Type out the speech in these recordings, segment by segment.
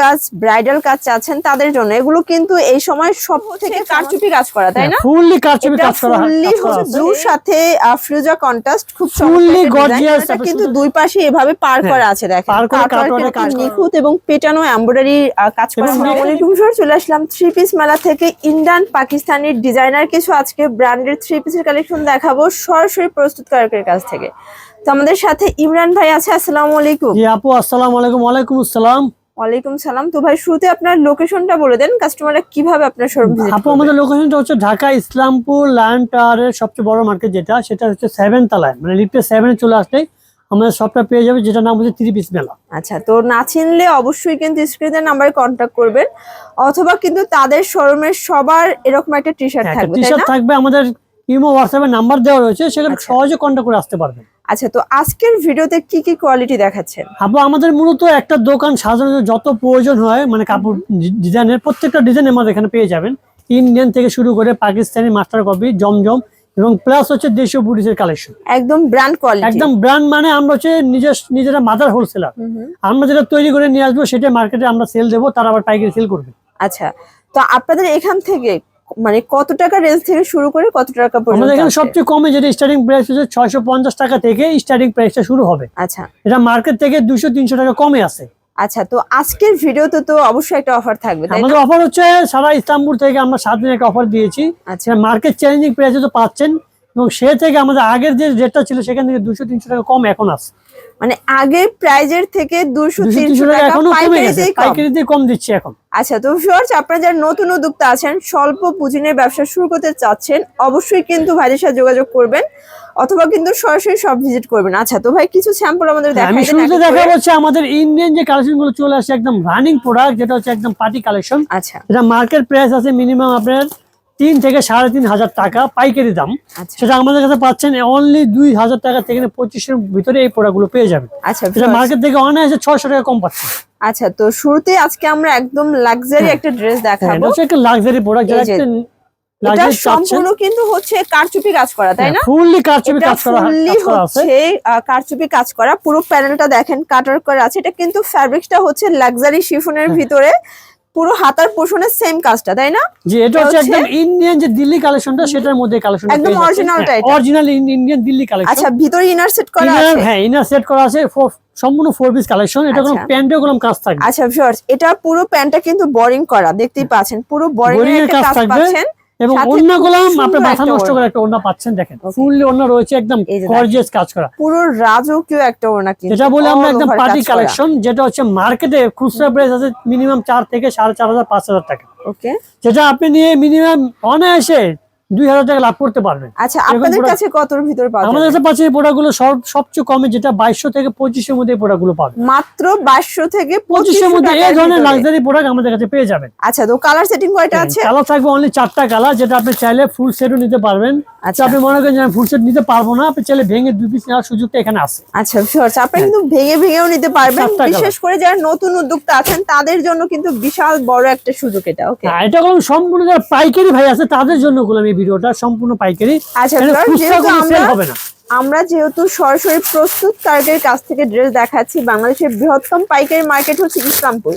কাজ ব্রাইডাল কাজ চাচ্ছেন তাদের জন্য এগুলো কিন্তু এই সময় সব থেকে কারচুপি কাজ করা তাই না? ফুললি কারচুপি কাজ করা ফুললি। ব্লুর সাথে ফ্রিজা কন্ট্রাস্ট খুব design। এটা কিন্তু দুই পাশে এভাবে পার হ্যাঁ, করা আছে দেখেন। পার করে কাটওয়ার্কে কাজ নিখুঁত এবং পেটানো এমব্রয়ডারি কাজ করা আলাইকুম সর চলে আসলাম থ্রি পিস মেলা থেকে ইন্ডিয়ান পাকিস্তানি ডিজাইনার কিছু আজকে ব্র্যান্ডের থ্রি পিসের কালেকশন দেখাবো সরাসরি প্রস্তুতকারকের কাছ থেকে। তো আমাদের সাথে ইমরান ভাই আছে আসসালামু আলাইকুম। জি আপু আসসালামু আলাইকুম। ওয়ালাইকুম আসসালাম। ওয়ালাইকুম সালাম। তো ভাই শুরুতে আপনার লোকেশনটা বলে দেন কাস্টমাররা কীভাবে আপনার শোরুম ভিজিট আপু আমাদের লোকেশনটা হচ্ছে ঢাকা ইসলামপুর লায়ন টাওয়ারের সবচেয়ে বড় মার্কেট যেটা সেটা হচ্ছে সেভেন তালায়। মানে লিফটে সেভেনে চলে আসলেই আমাদের সবটা পেয়ে যাবে যেটা নাম হচ্ছে থ্রি পিস মেলা আচ্ছা তো না চিনলে অবশ্যই কিন্তু স্ক্রিনের নাম্বারে কন্ট্যাক্ট করবেন অথবা কিন্তু তাদের শোরুমের সবার এরকম একটা টি শার্ট থাকবে টি শার্ট থাকবে আমাদের ইমো হোয়াটসঅ্যাপে নাম্বার দেওয়া রয়েছে সেখানে আচ্ছা। সহজে কন্ট্যাক্ট করে আসতে পারবেন। আচ্ছা তো আজকের ভিডিওতে কি কি কোয়ালিটি দেখাচ্ছেন? আপু আমাদের মূলত একটা দোকান সাজানোর যত প্রয়োজন হয় মানে কাপড় ডিজাইনের প্রত্যেকটা ডিজাইন আমাদের এখানে পেয়ে যাবেন। ইন্ডিয়ান থেকে শুরু করে পাকিস্তানি মাস্টার কপি জমজম এবং প্লাস হচ্ছে দেশীয় বুটিসের কালেকশন একদম ব্র্যান্ড কোয়ালিটি একদম ব্র্যান্ড মানে আমরা হচ্ছে নিজের নিজেরা মাদার হোলসেলার আমরা যেটা তৈরি করে নিয়ে আসব সেটা মার্কেটে আমরা সেল দেবো তারা আবার পাইকারি সেল করবে। আচ্ছা তো আপনাদের এখান থেকে মানে কত টাকা রেঞ্জ থেকে শুরু করে কত টাকা পর্যন্ত আমাদের এখানে সবচেয়ে কমে যেটা স্টার্টিং প্রাইস হচ্ছে ছয়শো পঞ্চাশ টাকা থেকে স্টার্টিং প্রাইসটা শুরু হবে। আচ্ছা। এটা মার্কেট থেকে 200 300 টাকা কমে আছে। আচ্ছা তো আজকের ভিডিওতে তো অবশ্যই একটা অফার থাকবে তাই আমাদের অফার হচ্ছে সারা ইস্তাম্বুল থেকে আমরা সাত দিনের একটা অফার দিয়েছি। আচ্ছা। মার্কেট চ্যালেঞ্জিং প্রাইসে তো পাচ্ছেন। এবং সে থেকে আমাদের আগের যে রেটটা ছিল সেখান থেকে দুশো তিনশো টাকা কম এখন আছে। মানে আগের প্রাইজের থেকে দুশো তিনশো টাকা এখনও কমে কম। পাইকারিতে কম দিচ্ছি এখন। আচ্ছা তো আপনারা যারা নতুন উদ্যোক্তা আছেন স্বল্প পুঁজি নিয়ে ব্যবসা শুরু করতে চাচ্ছেন অবশ্যই কিন্তু ভাইদের সাথে যোগাযোগ করবেন অথবা কিন্তু সরাসরি সব ভিজিট করবেন। আচ্ছা তো ভাই কিছু স্যাম্পল আমাদের হ্যাঁ, দেখাই শুরুতে দেখা। হচ্ছে আমাদের ইন্ডিয়ান যে কালেকশনগুলো চলে আসছে একদম রানিং প্রোডাক্ট যেটা হচ্ছে একদম পার্টি কালেকশন আচ্ছা। এটা মার্কেট প্রাইস আছে মিনিমাম আপনার তিন থেকে সাড়ে তিন হাজার টাকা পাইকারি দাম। আচ্ছা। সেটা আমাদের কাছে পাচ্ছেন অনলি দুই হাজার টাকা থেকে পঁচিশের ভিতরে এই প্রোডাক্ট পেয়ে যাবেন। আচ্ছা viewers, মার্কেট থেকে অনায়াসে ছশো টাকা কম পাচ্ছে। আচ্ছা তো শুরুতে আজকে আমরা একদম লাক্সারি হ্যাঁ। একটা ড্রেস হ্যাঁ, এটা দেখাবো একটা লাক্সারি প্রোডাক্ট যেটা একটা এটা সম্পূর্ণ কিন্তু হচ্ছে কারচুপি কাজ করা তাই না? ফুললি কারচুপি কাজ করা ফুললি হচ্ছে কারচুপি কাজ করা পুরো প্যানেলটা দেখেন কাটার করা আছে এটা কিন্তু ফ্যাব্রিকটা হচ্ছে লাক্সারি শিফনের হ্যাঁ। ভিতরে। পুরো হাতার পোষণের সেম কাজটা তাই না? জি এটা হচ্ছে একদম ইন্ডিয়ান যে দিল্লি কালেকশনটা সেটার মধ্যে কালেকশন একদম অরিজিনালটা টা এটা। অরিজিনাল ইন্ডিয়ান দিল্লি কালেকশন আচ্ছা ভিতরে ইনার সেট করা ইনার আছে? হ্যাঁ ইনার সেট করা আছে সম্পূর্ণ ফোর পিস কালেকশন এটা কোনো আচ্ছা। প্যান্টে কোনো কাজ থাকবে। আচ্ছা ভিউয়ার্স এটা পুরো প্যান্টটা কিন্তু বোরিং করা দেখতেই পাচ্ছেন। পুরো বোরিং এর কাজ। পাচ্ছেন। এবং অন্য গোলাম আপনি মাথা নষ্ট। করে একটা ওনা পাচ্ছেন দেখেন. ফুললি ওনা রয়েছে একদম গর্জিয়াস কাজ করা। পুরো রাজকীয় একটা ওনা কিন্তু যেটা বলে আমরা একদম পার্টি কালেকশন যেটা হচ্ছে মার্কেটে খুচরা প্রাইস আছে মিনিমাম 4 থেকে সাড়ে চার হাজার পাঁচ হাজার টাকা। ওকে যেটা আপনি নিয়ে মিনিমাম অনায়াসে দুই হাজার টাকা লাভ করতে পারবেন আচ্ছা আপনাদের কাছে কতর ভিতরে পাওয়া আমাদের কাছে পাচ্ছি এই প্রোডাক্ট সব সবচেয়ে কমে যেটা বাইশশো থেকে পঁচিশের মধ্যে এই প্রোডাক্ট পাবেন। মাত্র বাইশশো থেকে পঁচিশের পঁচিশের মধ্যে মধ্যে এই ধরনের লাক্সারি প্রোডাক্ট আমাদের কাছে পেয়ে যাবেন। আচ্ছা তো কালার সেটিং কয়টা আছে? কালার থাকবে অনলি চারটা কালার যেটা আপনি চাইলে ফুল সেটও নিতে পারবেন। আচ্ছা। আপনি মনে করেন যে ফুল সেট নিতে পারব না আপনি চাইলে ভেঙে দুই পিস নেওয়ার সুযোগটা এখানে আছে। আচ্ছা আপনি কিন্তু ভেঙে ভেঙেও নিতে পারবেন। বিশেষ করে যারা নতুন উদ্যোক্তা আছেন তাদের জন্য কিন্তু বিশাল বড় একটা সুযোগ এটা ওকে হ্যাঁ, এটা সম্পূর্ণ যারা পাইকারি ভাই আছে তাদের জন্যগুলো ভিডিওটা সম্পূর্ণ পাইকারি। আচ্ছা হবে না। আমরা যেহেতু সরাসরি প্রস্তুত কারকের কাছ থেকে ড্রেস দেখাচ্ছি বাংলাদেশের বৃহত্তম পাইকারি মার্কেট হচ্ছে ইসলামপুর।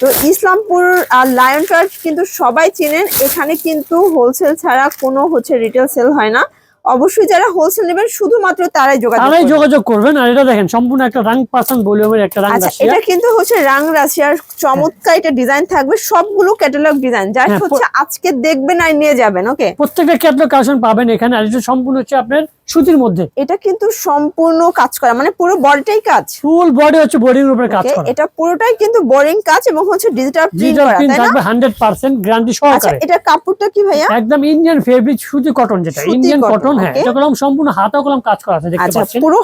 তো ইসলামপুর আর লায়ন কিন্তু সবাই চেনেন এখানে কিন্তু হোলসেল ছাড়া কোনো হচ্ছে রিটেল সেল হয় না। অবশ্যই যারা হোলসেল নেবেন শুধুমাত্র তারাই যোগাযোগ তারাই যোগাযোগ করবেন। আর এটা দেখেন সম্পূর্ণ একটা রাং পার্সেন্ট ভলিউমের একটা রাং আচ্ছা এটা কিন্তু হচ্ছে রাং রাশিয়ার চমৎকার এটা ডিজাইন থাকবে সবগুলো ক্যাটালগ ডিজাইন যা হ্যাঁ, হচ্ছে আজকে দেখবেন আর নিয়ে যাবেন ওকে প্রত্যেকটা ক্যাটলগ কালেকশন পাবেন এখানে আর এটা সম্পূর্ণ হচ্ছে আপনার সুতির মধ্যে। এটা কিন্তু সম্পূর্ণ কাজ করা মানে পুরো বডিটাই কাজ। ফুল বডি হচ্ছে বোরিং এর উপরে কাজ করা। এটা পুরোটাই কিন্তু বোরিং কাজ এবং হচ্ছে ডিজিটাল প্রিন্ট করা তাই না? থাকবে হান্ড্রেড পার্সেন্ট গ্যারান্টি আচ্ছা এটা কাপড়টা কি ভাইয়া? একদম ইন্ডিয়ান ফেব্রিক সুতি কটন যেটা ইন্ডিয়ান cotton, কটন হ্যাঁ এটা কলম সম্পূর্ণ হাতা কলম কাজ করা আছে দেখতে আচ্ছা পাচ্ছেন? পুরো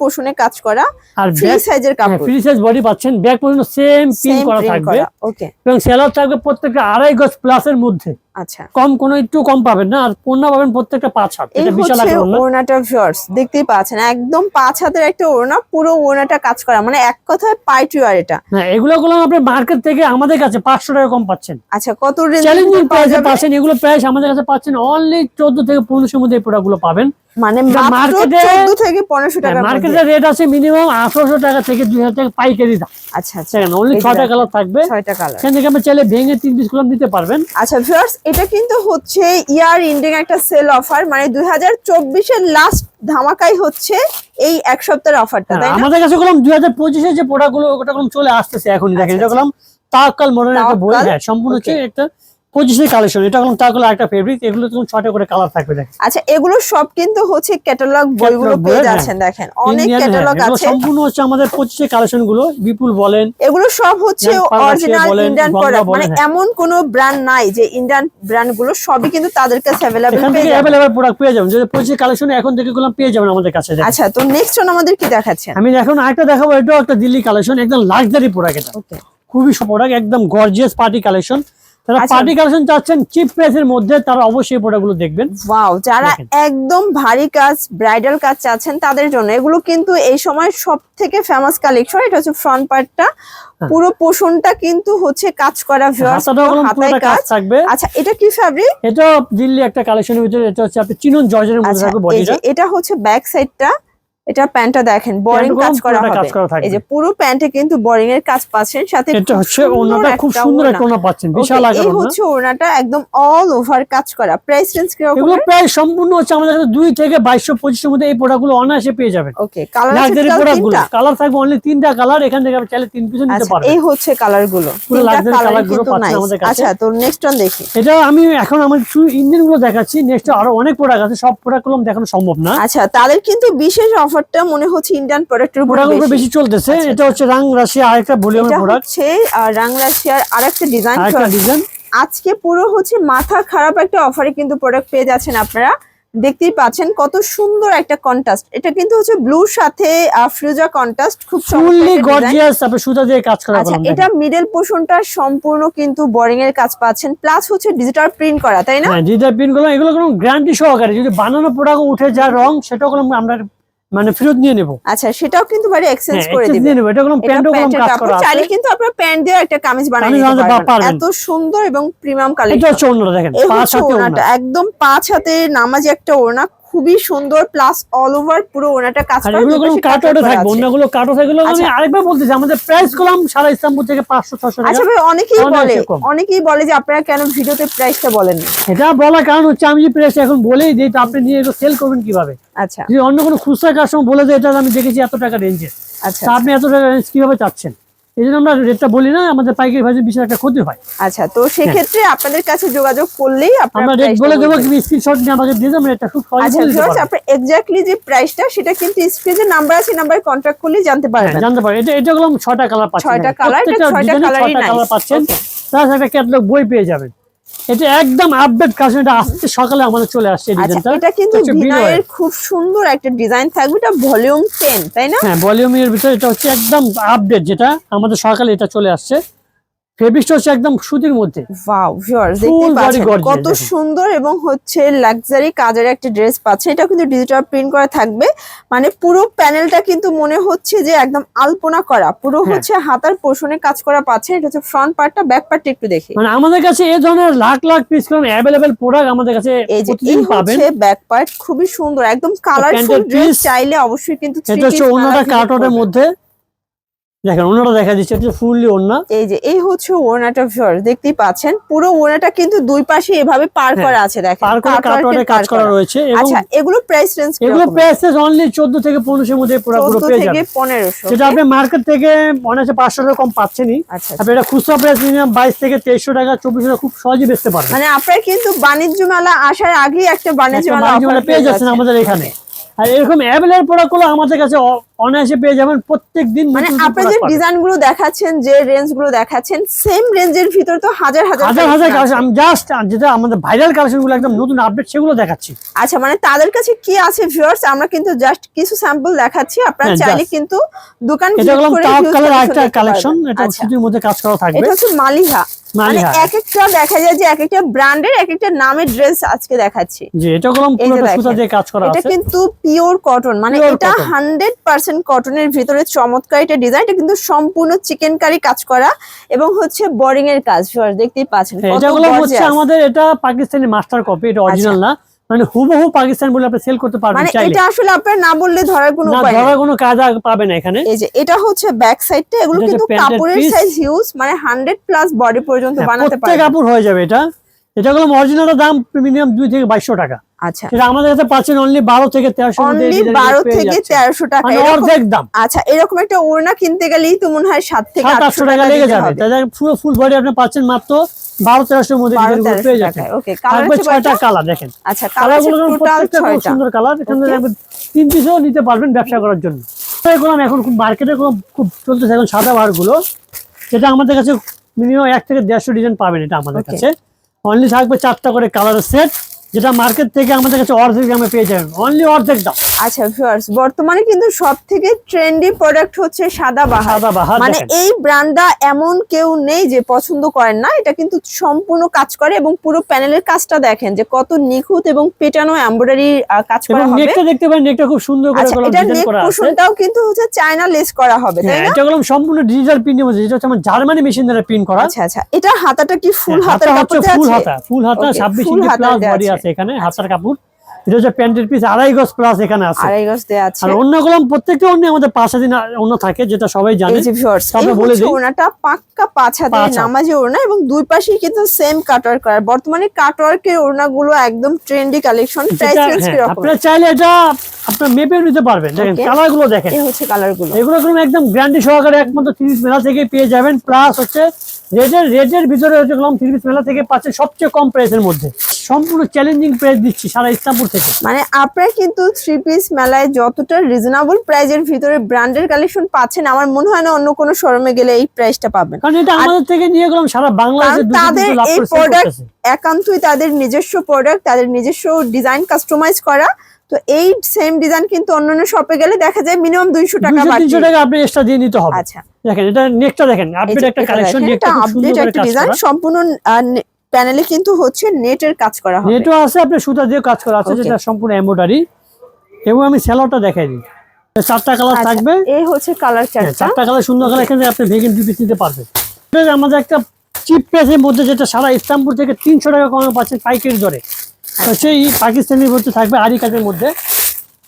পোষণে কাজ করা আর ফ্রি সাইজের কাপড়। ফ্রি সাইজ বডি পাচ্ছেন ব্যাক পর্যন্ত সেম পিন সেম করা থাকবে। ওকে এবং সেলার থাকবে প্রত্যেকটা আড়াই গজ প্লাস এর মধ্যে। আচ্ছা। কম কোনো একটু কম পাবেন না আর পণ্য পাবেন প্রত্যেকটা পাঁচ হাত এটা বিশাল একটা ওড়না। ওড়নাটা ভিউয়ার্স দেখতেই পাচ্ছেন একদম পাঁচ হাতের একটা ওড়না পুরো ওড়নাটা কাজ করা মানে এক কথায় পাইটুয়ার এটা। হ্যাঁ এগুলো গুলো আপনি মার্কেট থেকে আমাদের কাছে পাঁচশো টাকা কম পাচ্ছেন। আচ্ছা কত রেঞ্জ চ্যালেঞ্জিং প্রাইসে পাচ্ছেন এগুলো প্রাইস আমাদের কাছে পাচ্ছেন অনলি চোদ্দ থেকে পনেরোশোর মধ্যে এই প্রোডাক্টগুলো পাবেন। মানে থেকে টাকা মার্কেটের রেট আছে মিনিমাম টাকা থেকে দুই হাজার টাকা পাইকারি দাম। আচ্ছা আচ্ছা। অনলি ছয়টা কালার থাকবে। কালার এখান থেকে আপনি চাইলে ভেঙে তিন পিস করে নিতে পারবেন। আচ্ছা ভিউয়ার্স এটা কিন্তু হচ্ছে ইয়ার ইন্ডিং একটা সেল অফার মানে দুই হাজার চব্বিশের লাস্ট ধামাকাই হচ্ছে এই এক সপ্তাহের অফারটা তাই না? হ্যাঁ, আমাদের কাছে দুই হাজার পঁচিশে যে প্রোডাক্টগুলো ওটা গেলাম চলে আসতেছে এখনই। দেখেন আচ্ছা, এটা গেলাম তাকাল মডেলের একটা বই। হ্যাঁ সম্পূর্ণ হচ্ছে. একটা পঁচিশের কালেকশন এটা গেলাম তাকাল একটা ফেব্রিক এগুলো তখন ছয়টা করে কালার থাকবে দেখেন। আচ্ছা এগুলো সব কিন্তু হচ্ছে ক্যাটালগ বইগুলো পেয়ে বই, যাচ্ছেন দেখেন অনেক হ্যাঁ, ক্যাটালগ আছে। সম্পূর্ণ হচ্ছে আমাদের পঁচিশের কালেকশনগুলো বিপুল বলেন এগুলো সব হচ্ছে অরিজিনাল ইন্ডিয়ান প্রোডাক্ট মানে হ্যাঁ। এমন কোনো ব্র্যান্ড নাই যে ইন্ডিয়ান ব্র্যান্ডগুলো সবই কিন্তু তাদের কাছে অ্যাভেলেবেল এখান থেকে অ্যাভেলেবল প্রোডাক্ট পেয়ে যাবেন যদি পঁচিশের কালেকশন এখন থেকে গুলো পেয়ে যাবেন আমাদের কাছে আচ্ছা তো নেক্সট আমাদের কি দেখাচ্ছেন আমি এখন আরেকটা দেখাবো এটাও একটা দিল্লি কালেকশন একদম লাক্সারি প্রোডাক্ট এটা। খুবই প্রোডাক্ট একদম গর্জিয়াস পার্টি কালেকশন যারা আচ্ছা। পার্টি কালেকশন চাচ্ছেন চিপ প্রাইসের মধ্যে তারা অবশ্যই প্রোডাক্টগুলো দেখবেন। ওয়াও যারা একদম ভারী কাজ ব্রাইডাল কাজ চাচ্ছেন তাদের জন্য এগুলো কিন্তু এই সময় সব থেকে ফেমাস কালেকশন এটা হচ্ছে ফ্রন্ট পার্টটা হ্যাঁ। পুরো পোষণটা কিন্তু হচ্ছে কাজ করা হাতায় কাজ কাজ। থাকবে। আচ্ছা এটা কি ফ্যাব্রিক এটা দিল্লি একটা কালেকশনের ভিতরে এটা হচ্ছে আপনি চিনন জর্জের মধ্যে আচ্ছা থাকবে বডিটা এটা হচ্ছে ব্যাক সাইডটা এটা প্যান্টটা দেখেন বোরিং কাজ করা হবে। এই যে পুরো প্যান্টে কিন্তু বোরিং এর কাজ পাচ্ছেন সাথে এটা হচ্ছে ওনাটা খুব সুন্দর একটা ওনা পাচ্ছেন বিশাল আকার এই হচ্ছে ওড়নাটা একদম অল ওভার কাজ করা। প্রাইস রেঞ্জ কীরকম? এগুলো প্রায় সম্পূর্ণ হচ্ছে আমাদের কাছে দুই থেকে বাইশশো পঁচিশের মধ্যে এই প্রোডাক্টগুলো অনায়াসে পেয়ে যাবেন। ওকে কালার আছে লাক্সারি টোটাল প্রোডাক্টগুলো। তিনটা কালার থাকবে অনলি তিনটা কালার এখান থেকে আপনি চাইলে তিন পিছু নিতে আচ্ছা পারবেন। এই হচ্ছে কালারগুলো। পুরো তিনটা luxury কালারগুলো পাচ্ছেন আমাদের কাছে। আচ্ছা তো নেক্সট ওয়ান দেখি। এটা আমি এখন আমার শুধু ইঞ্জিনগুলো দেখাচ্ছি নেক্সট আরও অনেক প্রোডাক্ট আছে সব প্রোডাক্টগুলো দেখানো সম্ভব না। আচ্ছা তাদের কিন্তু বিশেষ অফারটা মনে হচ্ছে ইন্ডিয়ান প্রোডাক্টের উপর বেশি। চলতেছে। আচ্ছা, এটা হচ্ছে রাং রাশিয়া আরেকটা ভলিউমের প্রোডাক্ট হচ্ছে রাং রাশিয়ার আরেকটা ডিজাইন আরেকটা ডিজাইন আজকে পুরো হচ্ছে মাথা খারাপ একটা অফারে কিন্তু প্রোডাক্ট পেয়ে যাচ্ছেন আপনারা। দেখতেই পাচ্ছেন কত সুন্দর একটা কন্ট্রাস্ট এটা কিন্তু হচ্ছে ব্লুর সাথে ফ্রুজা কন্ট্রাস্ট খুব ফুললি গর্জিয়াস তারপরে সুতা দিয়ে কাজ করা আচ্ছা এটা মিডল পোর্শনটা সম্পূর্ণ কিন্তু বোরিং এর কাজ পাচ্ছেন। প্লাস হচ্ছে ডিজিটাল প্রিন্ট করা তাই না? হ্যাঁ ডিজাইন পিনগুলো এগুলো কোনো গ্যারান্টি সহকারে। যদি বানানো প্রোডাক্ট উঠে যায় রং সেটা আমরা মানে ফেরত নিয়ে নেব। আচ্ছা সেটাও কিন্তু বাড়ি এক্সচেঞ্জ হ্যাঁ করে দিবেন নিয়ে নেব। এটা কোনো প্যান্ট কাজ করা আছে চাইলে কিন্তু আপনারা প্যান্ট দিয়ে একটা কামিজ বানিয়ে নিতে পারবেন। এত সুন্দর এবং প্রিমিয়াম এটা হচ্ছে ওড়না দেখেন পাঁচ হাতে ওড়না। একদম পাঁচ হাতে নামাজি একটা ওড়না। খুবই সুন্দর প্লাস অল ওভার পুরো ওড়নাটা কাজ করা এগুলো কোনো করা থাকবে। অন্যগুলো কাটো থাকবে আমি আচ্ছা। আরেকবার বলতেছি আমাদের প্রাইস করলাম সারা ইসলামপুর থেকে পাঁচশো ছশো টাকা। আচ্ছা ভাই অনেকেই বলে অনেকেই বলে যে আপনারা কেন ভিডিওতে প্রাইসটা বলেন না এটা বলার কারণ হচ্ছে আমি যে প্রাইস এখন বলেই দিই তো আপনি নিয়ে এগুলো সেল করবেন কীভাবে? আচ্ছা। যদি অন্য কোনো খুচরা কাস্টমার বলে দেয় এটা আমি দেখেছি এত টাকা রেঞ্জে আচ্ছা আপনি এত টাকা রেঞ্জ কীভাবে চাচ্ছেন? এই জন্য আমরা রেটটা বলি না আমাদের পাইকারি ভাজি বিশাল একটা ক্ষতি হয়। আচ্ছা তো সেক্ষেত্রে আপনাদের কাছে যোগাযোগ করলেই আপনারা আমরা রেট বলে দেবো কিন্তু স্ক্রিনশট নিয়ে আমাকে দিয়ে দেবেন এটা খুব সহজে আচ্ছা দিতে আপনার এক্স্যাক্টলি যে প্রাইসটা সেটা কিন্তু স্ক্রিনে নাম্বার আছে নাম্বারে কন্ট্যাক্ট করলে জানতে হ্যাঁ, পারবেন। জানতে পারবেন। এটা এটা হলো ছয়টা কালার পাচ্ছেন। ছয়টা কালার এটা। কালার পাচ্ছেন. প্লাস একটা ক্যাটালগ বই পেয়ে যাবেন। এটা একদম আপডেট কাজ এটা আজকে সকালে আমাদের চলে আসছে এই আচ্ছা ডিজাইনটা এটা কিন্তু বিনয়ের। খুব সুন্দর একটা ডিজাইন থাকবে এটা ভলিউম 10 তাই না? হ্যাঁ ভলিউমের ভিতরে এটা হচ্ছে একদম আপডেট যেটা আমাদের সকালে এটা চলে আসছে। ফেব্রিক্সটা হচ্ছে একদম সুতির মধ্যে। ওয়াও ভিউয়ার্স body পাচ্ছেন কত সুন্দর এবং হচ্ছে লাক্সারি কাজের একটা ড্রেস পাচ্ছে। এটা কিন্তু ডিজিটাল প্রিন্ট করা থাকবে। মানে পুরো প্যানেলটা কিন্তু মনে হচ্ছে যে একদম আলপনা করা। পুরো হ্যাঁ। হচ্ছে হাতার পোষণে কাজ করা পাচ্ছে। এটা হচ্ছে ফ্রন্ট পার্টটা ব্যাক পার্টটা একটু দেখি। মানে আমাদের কাছে এই ধরনের লাখ লাখ পিস করে অ্যাভেলেবেল প্রোডাক্ট আমাদের কাছে এই এই প্রতিদিন পাবেন। হচ্ছে ব্যাক পার্ট খুবই সুন্দর একদম কালারফুল ড্রেস চাইলে অবশ্যই কিন্তু এটা হচ্ছে ওনাটা নানা কার্টনের মধ্যে। দেখেন ওনাটা দেখা দিচ্ছে এটা ফুললি ওনা এই যে এই হচ্ছে ভিউয়ার দেখতেই পাচ্ছেন পুরো ওড়নাটা কিন্তু দুই পাশে এভাবে পার হ্যাঁ, করা আছে দেখেন। পার করে কাজ করা রয়েছে এবং আচ্ছা এগুলো প্রাইস রেঞ্জ এগুলো প্রাইস অনলি চোদ্দ থেকে পনেরোশোর মধ্যে প্রোডাক্টগুলো 14 পেয়ে থেকে যাবেন। পনেরোশো যেটা আপনি মার্কেট থেকে অনায়াসে পাঁচশো টাকা কম পাচ্ছেনই। আচ্ছা আপনি এটা খুচরা প্রাইস মিনিমাম বাইশ থেকে তেইশশো টাকা চব্বিশশো টাকা খুব সহজে বেচতে পারবেন। মানে আপনারা কিন্তু বাণিজ্য মেলা আসার আগেই একটা বাণিজ্য মেলা বাণিজ্য মেলা পেয়ে যাচ্ছেন আমাদের এখানে। আর এরকম অ্যাভেলেবল প্রোডাক্টগুলো আমাদের কাছে অনায়াসে পেয়ে যাবেন প্রত্যেক দিন মানে আপনি যে ডিজাইনগুলো দেখাচ্ছেন যে রেঞ্জগুলো দেখাচ্ছেন সেম রেঞ্জের ভিতর তো হাজার হাজার হাজার হাজার কালেকশন আমি জাস্ট যেটা আমাদের ভাইরাল কালেকশনগুলো একদম নতুন আপডেট সেগুলো দেখাচ্ছি। আচ্ছা মানে তাদের কাছে কি আছে ভিউয়ার্স আমরা কিন্তু জাস্ট কিছু স্যাম্পল দেখাচ্ছি। আপনারা হ্যাঁ, চাইলে কিন্তু দোকান ভিজিট করে এটা কালার একটা কালেকশন এটা সুতির মধ্যে কাজ করা থাকবে। এটা হচ্ছে মালিহা। মানে এক একটা দেখা যায় যে এক একটা ব্র্যান্ডের এক একটা নামের ড্রেস আজকে দেখাচ্ছি। জি এটা সুতা দিয়ে কাজ করা আছে। মানে এটা কিন্তু পিওর কটন মানে এটা 100% পার্সেন্ট কটনের ভিতরে চমৎকার এটা ডিজাইন এটা কিন্তু সম্পূর্ণ চিকেন কারি কাজ করা এবং হচ্ছে বোরিং এর কাজ দেখতেই পাচ্ছেন। হ্যাঁ, এটা হচ্ছে আমাদের এটা পাকিস্তানি মাস্টার কপি এটা অরিজিনাল না। মানে হুবহু পাকিস্তান বলে আপনি সেল করতে পারবেন মানে চাইলে। এটা আসলে আপনার না বললে ধরার কোনো উপায় নেই। ধরার কোনো কাজ পাবে না এখানে। এই যে এটা হচ্ছে ব্যাক সাইডটা এগুলো কিন্তু কাপড়ের সাইজ হিউজ মানে হান্ড্রেড প্লাস বডি পর্যন্ত হ্যাঁ, বানাতে প্রত্যেক কাপড় হয়ে যাবে এটা। এটা হলো অরিজিনাল দাম মিনিমাম দুই থেকে বাইশশো টাকা। আচ্ছা। সেটা আমাদের কাছে পাচ্ছেন অনলি বারো থেকে তেরোশো অনলি বারো থেকে তেরোশো টাকা মানে অর্ধেক দাম। আচ্ছা এরকম একটা ওড়না কিনতে গেলেই তো মনে হয় সাত থেকে আটশো টাকা লেগে যাবে। তাহলে পুরো ফুল বডি আপনি পাচ্ছেন মাত্র বারো তেরোশোর মধ্যে পেয়ে কালার ছয়টা কালার দেখেন। আচ্ছা কালার খুব সুন্দর কালার এখানে. তিন পিসও নিতে পারবেন ব্যবসা করার জন্য। এগুলো এখন খুব মার্কেটে খুব চলতেছে। এখন সাদা বারগুলো যেটা আমাদের কাছে মিনিমাম এক থেকে দেড়শো ডিজাইন পাবেন এটা আমাদের কাছে। অনলি থাকবে চারটা করে কালারের সেট যেটা মার্কেট থেকে আমাদের কাছে অর্ধেক দামে পেয়ে যাবেন। অনলি অর্ধেক দাম আচ্ছা ভিউয়ার্স বর্তমানে কিন্তু সব থেকে ট্রেন্ডি প্রোডাক্ট হচ্ছে সাদা বাহার। মানে এই ব্র্যান্ডটা এমন কেউ নেই যে পছন্দ করেন না। এটা কিন্তু সম্পূর্ণ কাজ করে এবং পুরো প্যানেলের কাজটা দেখেন যে কত নিখুঁত এবং পেটানো এমব্রয়ডারি কাজ করা হবে। নেকটা দেখতে পারেন নেকটা খুব সুন্দর করে আচ্ছা কলম এটা নেক করা কিন্তু হচ্ছে চায়না লেস করা হবে তাই হ্যাঁ না? এটা হলো সম্পূর্ণ ডিজিটাল প্রিন্টের মধ্যে যেটা হচ্ছে আমার জার্মানি মেশিন দ্বারা প্রিন্ট করা। আচ্ছা আচ্ছা এটা হাতাটা কি ফুল হ্যাঁ, হাতার হাতা কাপড় ফুল হাতা ফুল হাতা Okay, ছাব্বিশ full ইঞ্চি প্লাস বডি আছে। আছে এখানে হাতার কাপড়। এটা হচ্ছে প্যান্টের পিস আড়াই গজ প্লাস এখানে আছে। আড়াই গজ দেয়া আছে। আর প্রত্যেকটা অন্য আমাদের পাঁচ দিন অন্য থাকে যেটা সবাই জানে। তবে বলে দিই। ওনাটা পাক্কা পাঁচ হাতের। ওড়না এবং দুই পাশেই কিন্তু সেম কাটওয়ার্ক করা বর্তমানে কাটওয়ার্কের ওড়নাগুলো একদম ট্রেন্ডি কালেকশন প্রাইস রেঞ্জ কীরকম? আপনারা চাইলে এটা আপনার মেপে নিতে পারবেন। দেখেন কালারগুলো দেখেন। এই হচ্ছে কালারগুলো এগুলো একদম গ্যারান্টি সহকারে একমাত্র তিরিশ মেলা থেকে পেয়ে যাবেন। প্লাস হচ্ছে রেটের রেটের ভিতরে হচ্ছে গেলাম তিরিশ মেলা থেকে পাচ্ছে সবচেয়ে কম প্রাইসের মধ্যে। সম্পূর্ণ চ্যালেঞ্জিং প্রাইস দিচ্ছি সারা ইসলামপুর থেকে। মানে আপনারা কিন্তু থ্রি পিস মেলায় যতটা রিজনেবল প্রাইজের ভিতরে ব্র্যান্ডের কালেকশন পাচ্ছেন আমার মনে হয় না অন্য কোনো শোরুমে গেলে এই প্রাইসটা পাবেন। কারণ এটা আমাদের থেকে নিয়ে গেলাম সারা বাংলাদেশে তাদের এই প্রোডাক্ট একান্তই তাদের নিজস্ব প্রোডাক্ট তাদের নিজস্ব ডিজাইন কাস্টমাইজ করা তো এই সেম ডিজাইন কিন্তু অন্যান্য শপে গেলে দেখা যায় মিনিমাম দুইশো টাকা দুশো বাড়তি তিনশো টাকা আপনি এক্সট্রা দিয়ে নিতে হবে। আচ্ছা। দেখেন এটা নেকটা দেখেন আপডেট একটা কালেকশন নেকটা আপডেট একটা ডিজাইন সম্পূর্ণ প্যানেলে কিন্তু হচ্ছে নেটের কাজ করা হবে। নেটও আছে আপনার সুতা দিয়ে কাজ করা আছে যেটা সম্পূর্ণ এমব্রয়ডারি এবং আমি স্যালোটা দেখাই দিই। চারটা কালার আচ্ছা, থাকবে। এই হচ্ছে কালার হ্যাঁ, চারটা চারটা কালার সুন্দর কালার এখানে আপনি ভেগেন দুই পিস নিতে পারবেন। আমাদের একটা চিপ প্রাইসের মধ্যে যেটা সারা ইসলামপুর থেকে তিনশো টাকা কমে পাচ্ছেন পাইকারি দরে। তো সেই পাকিস্তানি বলতে থাকবে আরি কাজের মধ্যে।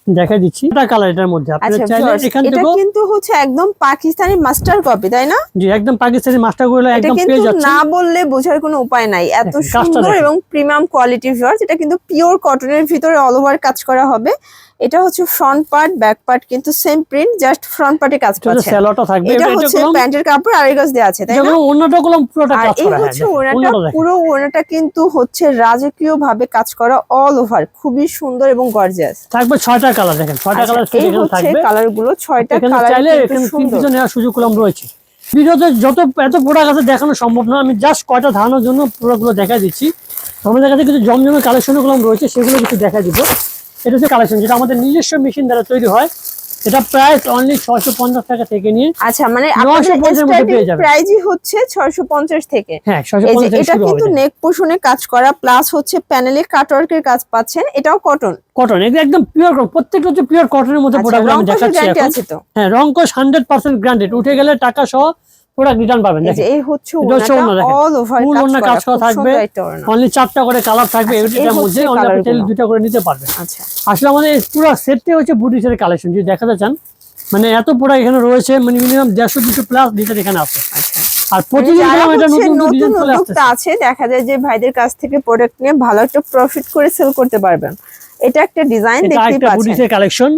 দেখা দিচ্ছি। এটা কালার এটার মধ্যে। আপনি আচ্ছা চাইলে এটা কিন্তু হচ্ছে একদম পাকিস্তানি মাস্টার কপি তাই না? জি একদম পাকিস্তানি মাস্টারগুলো একদম পেয়ে যাচ্ছে না বললে বোঝার কোনো উপায় নাই। এত সুন্দর এবং প্রিমিয়াম কোয়ালিটির ভিউয়ার্স এটা কিন্তু পিওর কটনের ভিতরে অল ওভার কাজ করা হবে। এটা হচ্ছে ফ্রন্ট পার্ট ব্যাক পার্ট কিন্তু সেম প্রিন্ট জাস্ট ফ্রন্ট পার্টে কাজ পাচ্ছে স্যালোটা থাকবে এটা হচ্ছে প্যান্টের কাপড় আড়াই গজ দেওয়া আছে তাই না? অন্যটা কলম পুরোটা কাজ এই করা হ্যাঁ হচ্ছে ওড়নাটা পুরো ওড়নাটা কিন্তু হচ্ছে রাজকীয় ভাবে কাজ করা অল ওভার খুবই সুন্দর এবং গর্জিয়াস থাকবে ছয়টা কালার দেখেন ছয়টা কালার আচ্ছা, এখানে থাকবে। কালারগুলো ছয়টা এখানে কালার চাইলে এখানে তিন সুন্দর। পিসও নেওয়ার সুযোগ কলম রয়েছে। ভিডিওতে যত এত প্রোডাক্ট আছে দেখানো সম্ভব না আমি জাস্ট কয়টা ধারণার জন্য প্রোডাক্টগুলো দেখা দিচ্ছি। আমাদের কাছে কিছু জমজমের কালেকশন কলম রয়েছে সেগুলো কিছু দেখা দিব। এটা হচ্ছে কালেকশন যেটা আমাদের নিজস্ব মেশিন দ্বারা তৈরি হয়। এটা প্রাইস অনলি ছশো পঞ্চাশ টাকা থেকে নিয়ে আচ্ছা মানে 950 এর মধ্যে পেয়ে প্রাইজই হচ্ছে 650 থেকে। হ্যাঁ যে পঞ্চাশ থেকে এটা কিন্তু নেক কাজ করা প্লাস হচ্ছে প্যানেলে কাটওয়ার্কের কাজ পাচ্ছেন এটাও কটন কটন এটা একদম পিওর কটন প্রত্যেকটা হচ্ছে পিওর কটনের মধ্যে আচ্ছা প্রোডাক্ট আমি দেখাচ্ছি এখন। আছে তো? হ্যাঁ রংকশ উঠে গেলে টাকা সহ প্রোডাক্ট রিটার্ন পাবেন এই হচ্ছে। অল ওভার ফুল করা কাজ করা থাকবে। অনলি চারটা করে কালার থাকবে এটার মধ্যে অনলি আপনি দুটা করে নিতে পারবেন। আচ্ছা। আসলে আমাদের পুরো সেটটি হচ্ছে বুটিসের কালেকশন যদি দেখাতে চান। মানে এত প্রোডাক্ট এখানে রয়েছে মানে মিনিমাম দেড়শো দুশো প্লাস ডিজাইন এখানে আছে। আচ্ছা। আর প্রতিদিন নতুন উদ্যোক্তা আছে দেখা যায় যে ভাইদের কাছ থেকে প্রোডাক্ট নিয়ে ভালো একটা প্রফিট করে সেল করতে পারবেন। এটা একটা ডিজাইন এটা একটা পাচ্ছেন। বুটিসের কালেকশন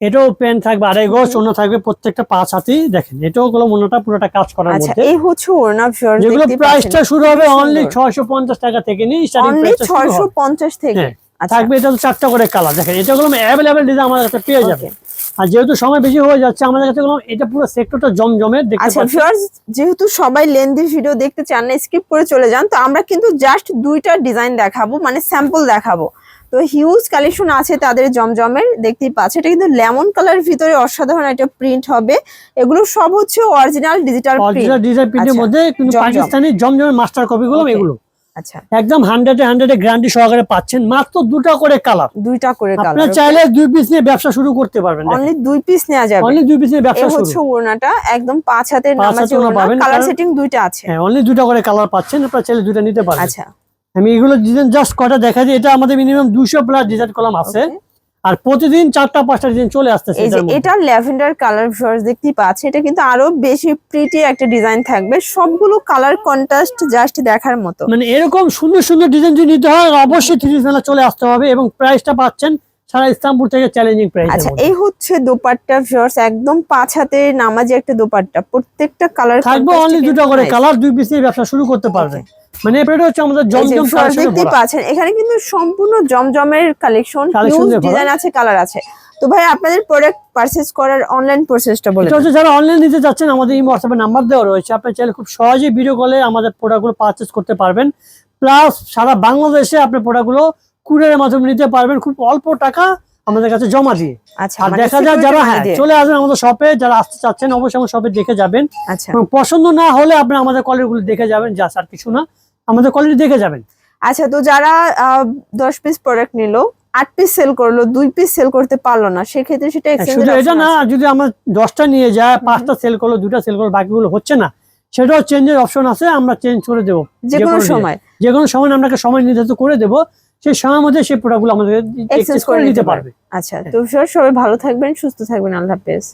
এটাও প্যান্ট থাকবে আড়াই গজ অন্য থাকবে প্রত্যেকটা পাঁচ হাতি। দেখেন এটাও গুলো অন্যটা পুরোটা কাজ করার আচ্ছা মধ্যে। এই হচ্ছে ওড়না ভিউয়ার্স যেগুলো প্রাইসটা শুরু হবে অনলি সুন্দর। ছয়শো পঞ্চাশ টাকা থেকে নি স্টার্টিং ছয়শো পঞ্চাশ থেকে। হ্যাঁ। আচ্ছা। থাকবে এটা তো চারটা করে কালার দেখেন এটা গুলো অ্যাভেলেবেল ডিজাইন আমাদের কাছে পেয়ে যাবে আর যেহেতু সময় বেশি হয়ে যাচ্ছে আমাদের কাছে এটা পুরো সেক্টরটা জমজমের দেখতে আচ্ছা পাচ্ছেন। যেহেতু সবাই লেন্দি ভিডিও দেখতে চান না স্কিপ করে চলে যান তো আমরা কিন্তু জাস্ট দুইটা ডিজাইন দেখাবো মানে স্যাম্পল দেখাবো। তো হিউজ কালেকশন আছে তাদের জমজমের দেখতেই পাচ্ছে। এটা কিন্তু লেমন কালার ভিতরে অসাধারণ একটা প্রিন্ট হবে। এগুলো সব হচ্ছে original digital original print design প্রিন্টের মধ্যে কিন্তু পাকিস্তানি জমজমের মাস্টার কপি গুলো এগুলো। আচ্ছা। একদম হান্ড্রেডে হান্ড্রেডে গ্যারান্টি সহকারে পাচ্ছেন। মাত্র দুটা করে কালার দুইটা করে আপনার কালার চাইলে দুই পিস নিয়ে ব্যবসা শুরু করতে পারবেন অনলি দুই পিস নেওয়া যাবে। অনলি দুই পিস নিয়ে ব্যবসা শুরু। হচ্ছে ওড়নাটা একদম পাঁচ হাতের ওড়না কালার সেটিং দুইটা আছে। হ্যাঁ অনলি দুটা করে কালার পাচ্ছেন আপনার চাইলে দুটা নিতে পারবেন। আচ্ছা। আমি এগুলো ডিজাইন জাস্ট কটা দেখা যায় এটা আমাদের মিনিমাম দুশো প্লাস ডিজাইন কলম আছে। আর প্রতিদিন চারটা পাঁচটা ডিজাইন চলে আসতেছে এটা ল্যাভেন্ডার কালার ফ্লোর দেখতেই পাচ্ছে। এটা কিন্তু আরও বেশি প্রিটি একটা ডিজাইন থাকবে। সবগুলো কালার কন্ট্রাস্ট জাস্ট দেখার মতো। মানে এরকম সুন্দর সুন্দর ডিজাইন যদি নিতে হয় অবশ্যই থ্রি চলে আসতে হবে এবং প্রাইসটা পাচ্ছেন সারা ইসলামপুর থেকে চ্যালেঞ্জিং প্রাইস আচ্ছা এই হচ্ছে দোপাট্টা ভিউয়ার্স একদম পাঁচ হাতের নামাজি একটা দোপাট্টা। প্রত্যেকটা কালার থাকবে অনলি দুটো করে কালার দুই পিস ব্যবসা শুরু করতে পারবে। মানে এটা হচ্ছে আমাদের জমজম এ পাচ্ছেন এখানে কিন্তু সম্পূর্ণ জমজমের কালেকশন ডিজাইন আছে কালার আছে। তো ভাই আপনাদের প্রোডাক্ট পারচেজ করার অনলাইন প্রসেসটা বলে এটা হচ্ছে যারা অনলাইন নিতে যাচ্ছেন আমাদের এই হোয়াটসঅ্যাপে নাম্বার দেওয়া রয়েছে। আপনি চাইলে খুব সহজেই ভিডিও কলে আমাদের প্রোডাক্টগুলো পারচেস করতে পারবেন। প্লাস সারা বাংলাদেশে আপনি প্রোডাক্টগুলো কুরিয়ারের মাধ্যমে নিতে পারবেন খুব অল্প টাকা আমাদের কাছে জমা দিয়ে। আচ্ছা আর মানে দেখা যায় যারা হ্যাঁ চলে আসবেন আমাদের শপে যারা আসতে চাচ্ছেন অবশ্যই আমার শপে দেখে যাবেন। আচ্ছা। পছন্দ না হলে আপনি আমাদের কোয়ালিটিগুলো দেখে যাবেন যা আর কিছু না আমাদের কোয়ালিটি দেখে যাবেন। আচ্ছা তো যারা দশ পিস প্রোডাক্ট নিলো আট পিস সেল করল দুই পিস সেল করতে পারল না সেক্ষেত্রে সেটা হ্যাঁ, শুধু এটা না যদি আমার দশটা নিয়ে যায় পাঁচটা সেল করল দুটা সেল করল বাকিগুলো হচ্ছে না সেটাও চেঞ্জের অপশন আছে আমরা চেঞ্জ করে দেবো। যে কোনো সময়। যে কোনো সময় আমরা সময় নির্ধারিত করে দেবো সেই সময়ের মধ্যে সেই প্রোডাক্টগুলো আমাদের এক্সচেঞ্জ করে নিতে পারবে। আচ্ছা তো সবাই ভালো থাকবেন সুস্থ থাকবেন আল্লাহ হাফেজ।